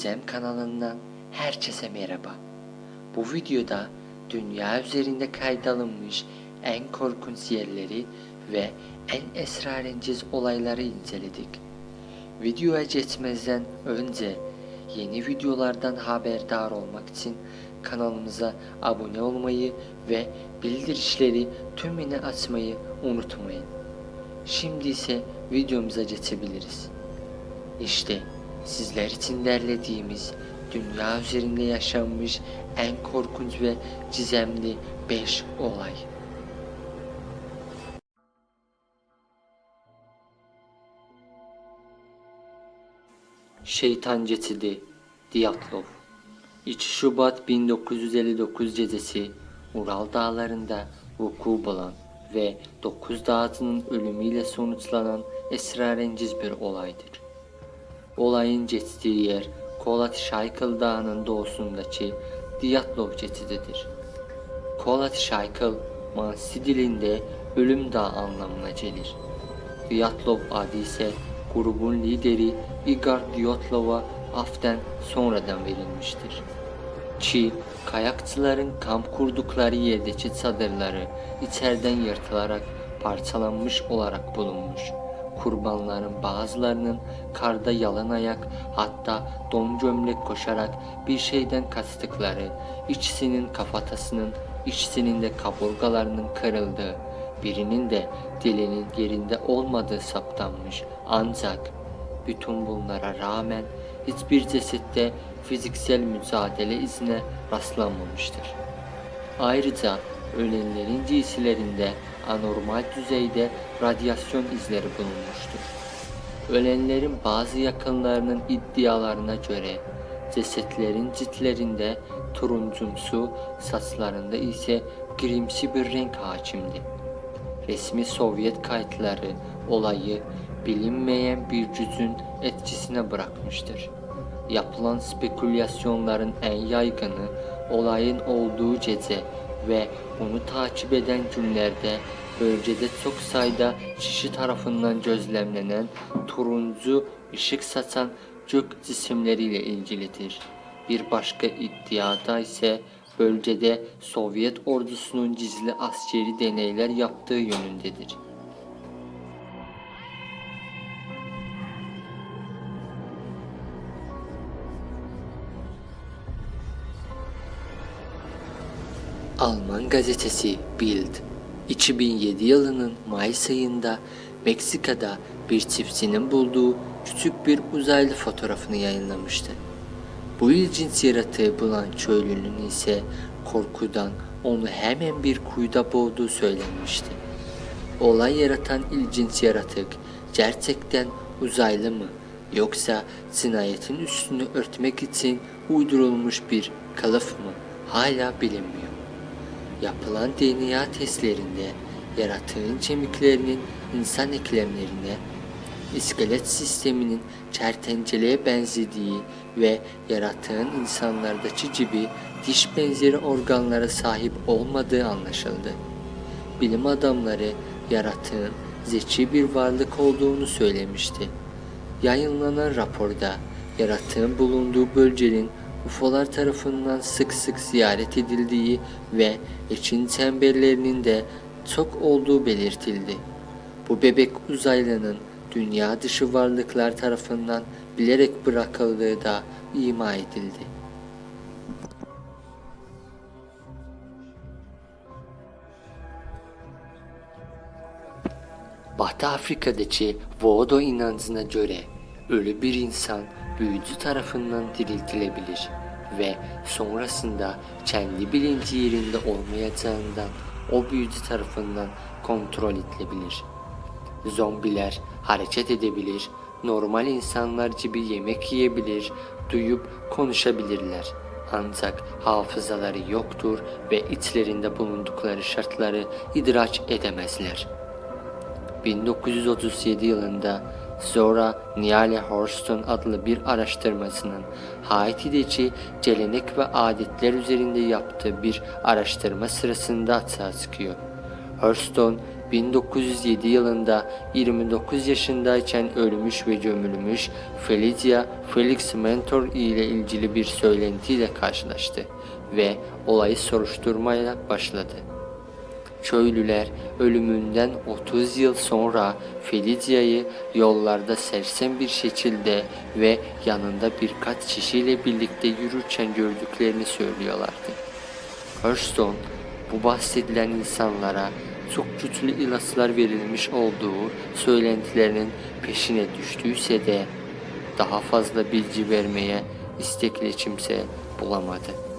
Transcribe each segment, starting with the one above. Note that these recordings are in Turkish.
Gizem kanalından herkese merhaba. Bu videoda dünya üzerinde kaydalınmış en korkunç yerleri ve en esrarengiz olayları inceledik. Videoya geçmezden önce yeni videolardan haberdar olmak için kanalımıza abone olmayı ve bildirişleri tümüne açmayı unutmayın. Şimdi ise videomuza geçebiliriz. İşte sizler için derlediğimiz dünya üzerinde yaşanmış en korkunç ve gizemli 5 olay. Şeytan Geçidi Diyatlov 3 Şubat 1959 gecesi Ural dağlarında vuku bulan ve 9 dağıtının ölümüyle sonuçlanan esrarengiz bir olaydır. Olayın geçtiği yer Kolat Şaykıl Dağı'nın doğusundaki Diyatlov geçididir. Kolat Şaykıl, Mansi dilinde ölüm dağı anlamına gelir. Diyatlov adı ise grubun lideri Igor Diyatlov'a aften sonradan verilmiştir. Ki kayakçıların kamp kurdukları yerdeki çadırları içeriden yırtılarak parçalanmış olarak bulunmuş. Kurbanların bazılarının karda yalan ayak hatta don gömlek koşarak bir şeyden kastıkları, içsinin kafatasının, içsinin de kaburgalarının kırıldığı, birinin de dilinin yerinde olmadığı saptanmış. Ancak bütün bunlara rağmen hiçbir cesette fiziksel mücadele izine rastlanmamıştır. Ayrıca ölenlerin giysilerinde anormal düzeyde radyasyon izleri bulunmuştur. Ölenlerin bazı yakınlarının iddialarına göre cesetlerin ciltlerinde turuncumsu, saçlarında ise grimsi bir renk hakimdi. Resmi Sovyet kayıtları olayı bilinmeyen bir gücün etkisine bırakmıştır. Yapılan spekülasyonların en yaygını olayın olduğu gece ve onu takip eden günlerde bölgede çok sayıda kişi tarafından gözlemlenen turuncu ışık saçan gök cisimleriyle ilgilidir. Bir başka iddiada ise bölgede Sovyet ordusunun gizli askeri deneyler yaptığı yönündedir. Alman gazetesi Bild 2007 yılının Mayıs ayında Meksika'da bir çiftçinin bulduğu küçük bir uzaylı fotoğrafını yayınlamıştı. Bu ilginç yaratığı bulan köylünün ise korkudan onu hemen bir kuyuda boğduğu söylenmişti. Olay yaratan ilginç yaratık gerçekten uzaylı mı yoksa cinayetin üstünü örtmek için uydurulmuş bir kılıf mı hala bilinmiyor. Yapılan DNA testlerinde yaratığın kemiklerinin insan eklemlerine, iskelet sisteminin kertenceleye benzediği ve yaratığın insanlardaki gibi diş benzeri organlara sahip olmadığı anlaşıldı. Bilim adamları yaratığın zeki bir varlık olduğunu söylemişti. Yayınlanan raporda yaratığın bulunduğu bölgenin UFO'lar tarafından sık sık ziyaret edildiği ve ekin çemberlerinin de çok olduğu belirtildi. Bu bebek uzaylının dünya dışı varlıklar tarafından bilerek bırakıldığı da ima edildi. Batı Afrika'daki Voodoo inancına göre ölü bir insan büyücü tarafından diriltilebilir ve sonrasında kendi bilinci yerinde olmayacağından o büyücü tarafından kontrol edilebilir. Zombiler hareket edebilir, normal insanlar gibi yemek yiyebilir, duyup konuşabilirler. Ancak hafızaları yoktur ve içlerinde bulundukları şartları idrak edemezler. 1937 yılında Zora Neale Hurston adlı bir araştırmasının Haiti'deki gelenek ve adetler üzerinde yaptığı bir araştırma sırasında açığa çıkıyor. Hurston 1907 yılında 29 yaşındayken ölmüş ve gömülmüş Felicia Felix Mentor ile ilgili bir söylentiyle karşılaştı ve olayı soruşturmaya başladı. Köylüler ölümünden 30 yıl sonra Felicia'yı yollarda sersem bir şekilde ve yanında birkaç kişiyle birlikte yürürken gördüklerini söylüyorlardı. Hurston bu bahsedilen insanlara çok kötü ilaçlar verilmiş olduğu söylentilerinin peşine düştüyse de daha fazla bilgi vermeye istekli kimse bulamadı.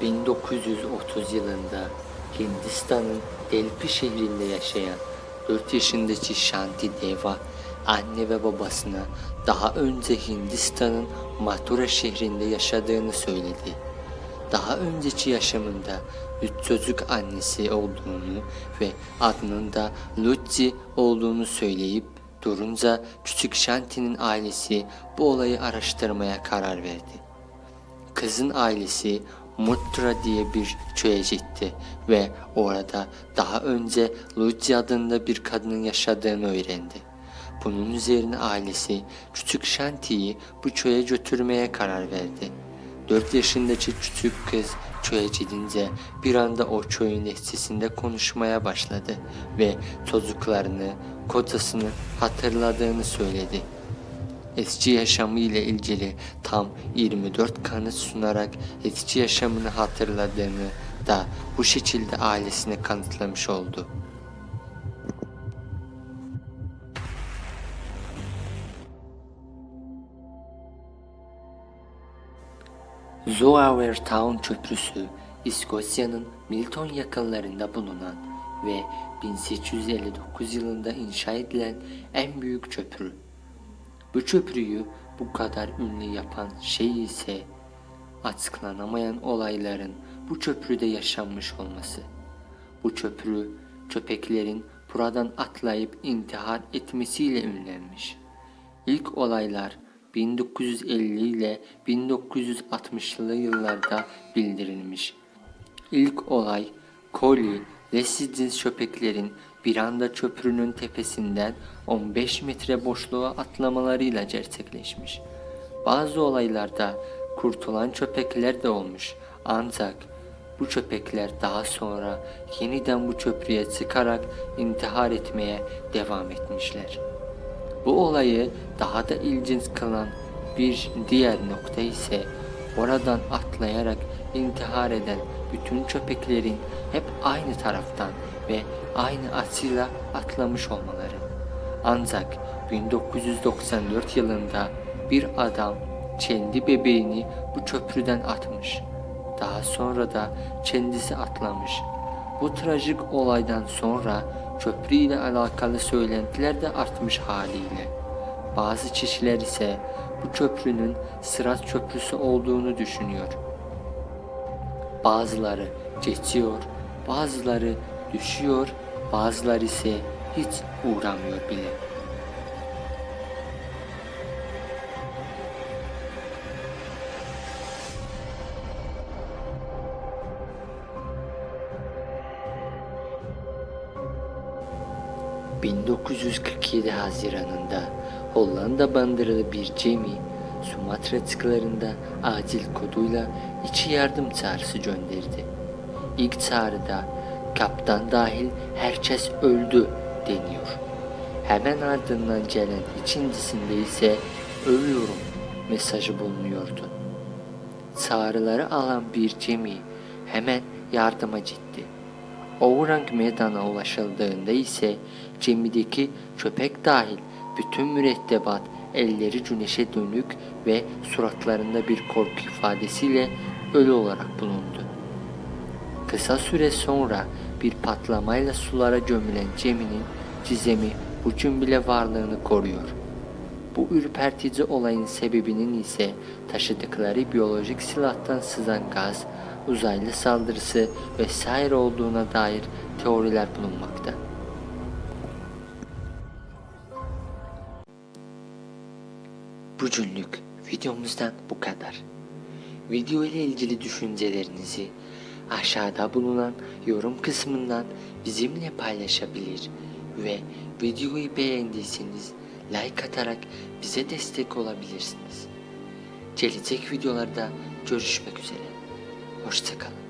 1930 yılında Hindistan'ın Delpi şehrinde yaşayan 4 yaşındaki Shanti Deva anne ve babasına daha önce Hindistan'ın Mathura şehrinde yaşadığını söyledi. Daha önceki yaşamında üç çocuk annesi olduğunu ve adının da Lucy olduğunu söyleyip durunca küçük Shanti'nin ailesi bu olayı araştırmaya karar verdi. Kızın ailesi Muttra diye bir köye ve orada daha önce Lucy adında bir kadının yaşadığını öğrendi. Bunun üzerine ailesi küçük Shanti'yi bu köye götürmeye karar verdi. 4 yaşındaki küçük kız köye gidince bir anda o köyün lehçesinde konuşmaya başladı ve çocuklarını, kocasını hatırladığını söyledi eski yaşamı ile ilgili tam 24 kanıt sunarak eski yaşamını hatırladığını da bu şekilde ailesine kanıtlamış oldu. Zoawer Town Köprüsü, İskoçya'nın Milton yakınlarında bulunan ve 1859 yılında inşa edilen en büyük köprü. Bu köprüyü bu kadar ünlü yapan şey ise açıklanamayan olayların bu köprüde yaşanmış olması. Bu köprü köpeklerin buradan atlayıp intihar etmesiyle ünlenmiş. İlk olaylar 1950 ile 1960'lı yıllarda bildirilmiş. İlk olay Collie Lesidiz köpeklerin bir anda köprünün tepesinden 15 metre boşluğa atlamalarıyla gerçekleşmiş. Bazı olaylarda kurtulan köpekler de olmuş ancak bu köpekler daha sonra yeniden bu köprüye çıkarak intihar etmeye devam etmişler. Bu olayı daha da ilginç kılan bir diğer nokta ise oradan atlayarak intihar eden bütün köpeklerin hep aynı taraftan ve aynı açıyla atlamış olmaları. Ancak 1994 yılında bir adam kendi bebeğini bu köprüden atmış. Daha sonra da kendisi atlamış. Bu trajik olaydan sonra köprü ile alakalı söylentiler de artmış haliyle. Bazı kişiler ise bu köprünün Sırat Köprüsü olduğunu düşünüyor. Bazıları geçiyor, bazıları düşüyor, bazıları ise hiç uğramıyor bile. ...1947 Haziran'ında Hollanda bandırılı bir gemi Sumatra açıklarında acil koduyla içi yardım çağrısı gönderdi. İlk çağrıda kaptan dahil herkes öldü deniyor. Hemen ardından gelen ikincisinde ise ölüyorum mesajı bulunuyordu. Çağrıları alan bir gemi hemen yardıma gitti. Ourang meydana ulaşıldığında ise gemideki köpek dahil bütün mürettebat elleri güneşe dönük ve suratlarında bir korku ifadesiyle ölü olarak bulundu. Kısa süre sonra bir patlamayla sulara gömülen geminin gizemi bugün bile varlığını koruyor. Bu ürpertici olayın sebebinin ise taşıdıkları biyolojik silahtan sızan gaz, uzaylı saldırısı vesaire olduğuna dair teoriler bulunmakta. Bugünlük videomuzdan bu kadar. Video ile ilgili düşüncelerinizi aşağıda bulunan yorum kısmından bizimle paylaşabilir ve videoyu beğendiyseniz like atarak bize destek olabilirsiniz. Gelecek videolarda görüşmek üzere. Hoşçakalın.